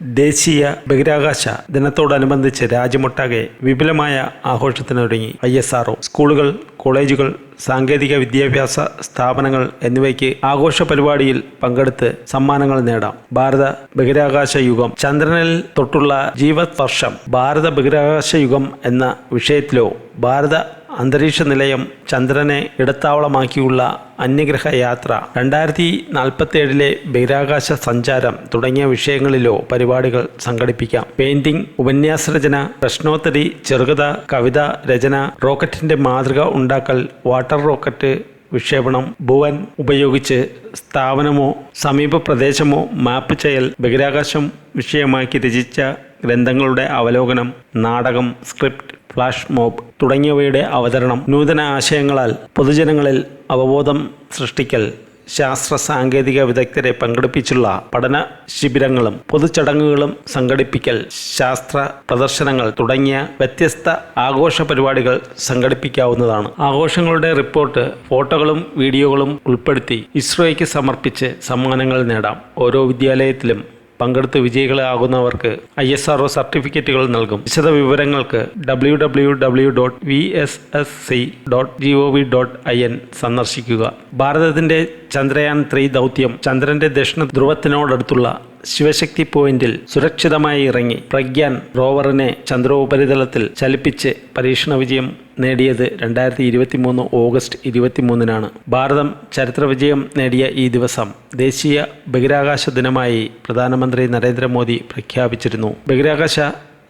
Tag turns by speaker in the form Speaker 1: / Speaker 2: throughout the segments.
Speaker 1: ദേശീയ ബഹിരാകാശ ദിനത്തോടനുബന്ധിച്ച് രാജ്യമൊട്ടാകെ വിപുലമായ ആഘോഷത്തിനൊരുങ്ങി ഐ എസ് ആർഒ സ്കൂളുകൾ കോളേജുകൾ സാങ്കേതിക വിദ്യാഭ്യാസ സ്ഥാപനങ്ങൾ എന്നിവയ്ക്ക് ആഘോഷ പരിപാടിയിൽ പങ്കെടുത്ത് സമ്മാനങ്ങൾ നേടാം. ഭാരത ബഹിരാകാശ യുഗം ചന്ദ്രനിൽ തൊട്ടുള്ള ജീവസ്പർശം ഭാരത ബഹിരാകാശ യുഗം എന്ന വിഷയത്തിലോ ഭാരത അന്തരീക്ഷ നിലയം ചന്ദ്രനെ ഇടത്താവളമാക്കിയുള്ള അന്യഗ്രഹ യാത്ര രണ്ടായിരത്തി നാൽപ്പത്തേഴിലെ ബഹിരാകാശ സഞ്ചാരം തുടങ്ങിയ വിഷയങ്ങളിലോ പരിപാടികൾ സംഘടിപ്പിക്കാം. പെയിന്റിംഗ് ഉപന്യാസരചന പ്രശ്നോത്തരി ചെറുകഥ കവിത രചന റോക്കറ്റിന്റെ മാതൃക ഉണ്ടാക്കൽ വാട്ടർ റോക്കറ്റ് വിക്ഷേപണം ഭുവൻ ഉപയോഗിച്ച് സ്ഥാപനമോ സമീപ പ്രദേശമോ മാപ്പ് ചെയ്യൽ ബഹിരാകാശം വിഷയമാക്കി രചിച്ച ഗ്രന്ഥങ്ങളുടെ അവലോകനം നാടകം സ്ക്രിപ്റ്റ് ഫ്ലാഷ് മോബ് തുടങ്ങിയവയുടെ അവതരണം നൂതന ആശയങ്ങളാൽ പൊതുജനങ്ങളിൽ അവബോധം സൃഷ്ടിക്കൽ ശാസ്ത്ര സാങ്കേതിക വിദഗ്ധരെ പങ്കെടുപ്പിച്ചുള്ള പഠന ശിബിരങ്ങളും പൊതുചടങ്ങുകളും സംഘടിപ്പിക്കൽ ശാസ്ത്ര പ്രദർശനങ്ങൾ തുടങ്ങിയ വ്യത്യസ്ത ആഘോഷ പരിപാടികൾ സംഘടിപ്പിക്കാവുന്നതാണ്. ആഘോഷങ്ങളുടെ റിപ്പോർട്ട് ഫോട്ടോകളും വീഡിയോകളും ഉൾപ്പെടുത്തി ഇസ്രോയ്ക്ക് സമർപ്പിച്ച് സമ്മാനങ്ങൾ നേടാം. ഓരോ വിദ്യാലയത്തിലും പങ്കെടുത്ത് വിജയികളാകുന്നവർക്ക് ഐ എസ് ആർ സർട്ടിഫിക്കറ്റുകൾ നൽകും. വിശദ വിവരങ്ങൾക്ക് W W W dot V S S C dot G O V dot I N സന്ദർശിക്കുക. ഭാരതത്തിന്റെ ചന്ദ്രയാൻ ത്രീ ദൗത്യം ചന്ദ്രന്റെ ദക്ഷിണ ധ്രുവത്തിനോടടുത്തുള്ള ശിവശക്തി പോയിന്റിൽ സുരക്ഷിതമായി ഇറങ്ങി പ്രഗ്യാൻ റോവറിനെ ചന്ദ്രോപരിതലത്തിൽ ചലിപ്പിച്ച് പരീക്ഷണ വിജയം നേടിയത് രണ്ടായിരത്തി ഇരുപത്തി മൂന്ന് ഓഗസ്റ്റ് ഇരുപത്തിമൂന്നിനാണ്. ഭാരതം ചരിത്ര വിജയം നേടിയ ഈ ദിവസം ദേശീയ ബഹിരാകാശ ദിനമായി പ്രധാനമന്ത്രി നരേന്ദ്രമോദി പ്രഖ്യാപിച്ചിരുന്നു. ബഹിരാകാശ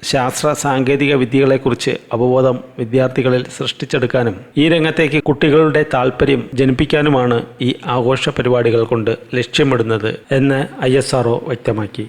Speaker 1: ശാസ്ത്ര സാങ്കേതിക വിദ്യകളെക്കുറിച്ച് അവബോധം വിദ്യാർത്ഥികളിൽ സൃഷ്ടിച്ചെടുക്കാനും ഈ രംഗത്തേക്ക് കുട്ടികളുടെ താല്പര്യം ജനിപ്പിക്കാനുമാണ് ഈ ആഘോഷ പരിപാടികൾ കൊണ്ട് ലക്ഷ്യമിടുന്നത് എന്ന് ഐ വ്യക്തമാക്കി.